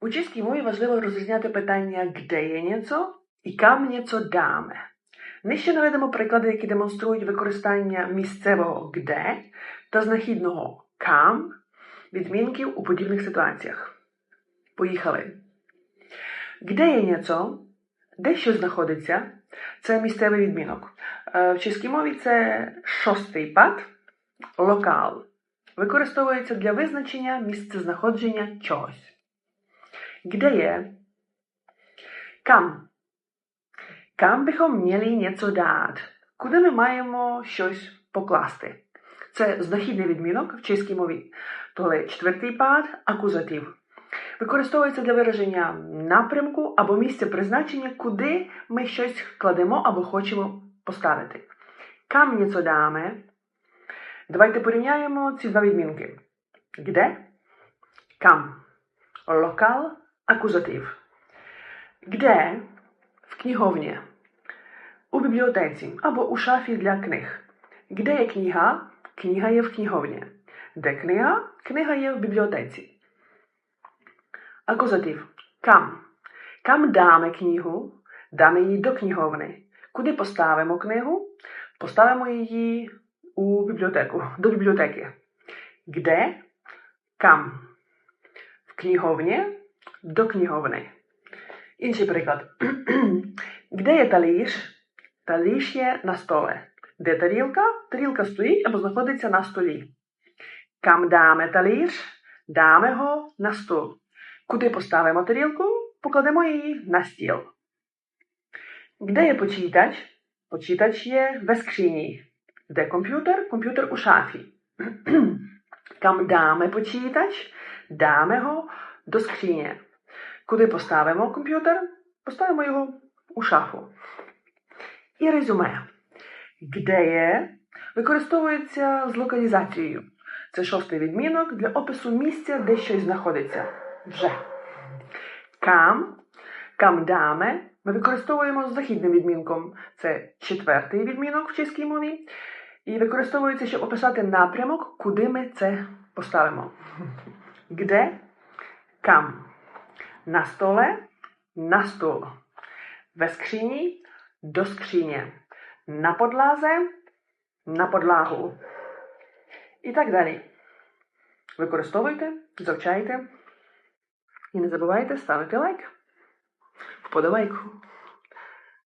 У чеській мові важливо розрізняти питання «где є něco» і «kam něco dáme». Нижче наведемо приклади, які демонструють використання місцевого «где» та знахідного «kam» відмінків у подібних ситуаціях. Поїхали. Где є něco? Де що знаходиться? Це місцевий відмінок. Е, В чеській мові це шостий пад, локал. Використовується для визначення місцезнаходження чогось. Kde je? Kam? Kam bychom měli něco dát? Куди ми маємо щось покласти? Це знахідний відмінок в чеській мові. Тоді четвертий пад акузатив. Використовується для вираження напрямку або місця призначення, куди ми щось кладемо або хочемо поставити. Něco dáme? Давайте порівняємо ці два відмінки. Kde? Kam? Lokal, акузатив. Kde? В книговні. У бібліотеці або у шафі для книг. Де є книга? Книга є в книговні. Де книга? Книга є в бібліотеці. Акузатив. Kam? Kam dáme книгу? Dáme її до книговни. Куди поставимо книгу? Поставимо її у бібліотеку, до бібліотеки. Kde? Kam? В книговні? До книговни. Інший приклад. Де є таліш? Таліш є на столе. Де тарілка? Тарілка стоїть або знаходиться на столі. Кам dáme таліш? Dáme го на стол. Куди поставимо тарілку? Покладемо її на стіл. Де є почитач? Почитач є в скрині. Де комп'ютер? Комп'ютер у шафі. Кам dáme почитач? Dáme го до скрині. Куди поставимо комп'ютер? Поставимо його у шафу. І резюме. Де є використовується з локалізацією. Це шостий відмінок для опису місця, де щось знаходиться. Вже. Кам, кам даме ми використовуємо з західним відмінком. Це четвертий відмінок в чеській мові. І використовується, щоб описати напрямок, куди ми це поставимо. Где? Кам. На столе? На стол. Ve skříni? Do skříně. Na podláze? Na podlahu. І так далі. Використовуйте, завчайте. І не забувайте ставити лайк. Вподобайку.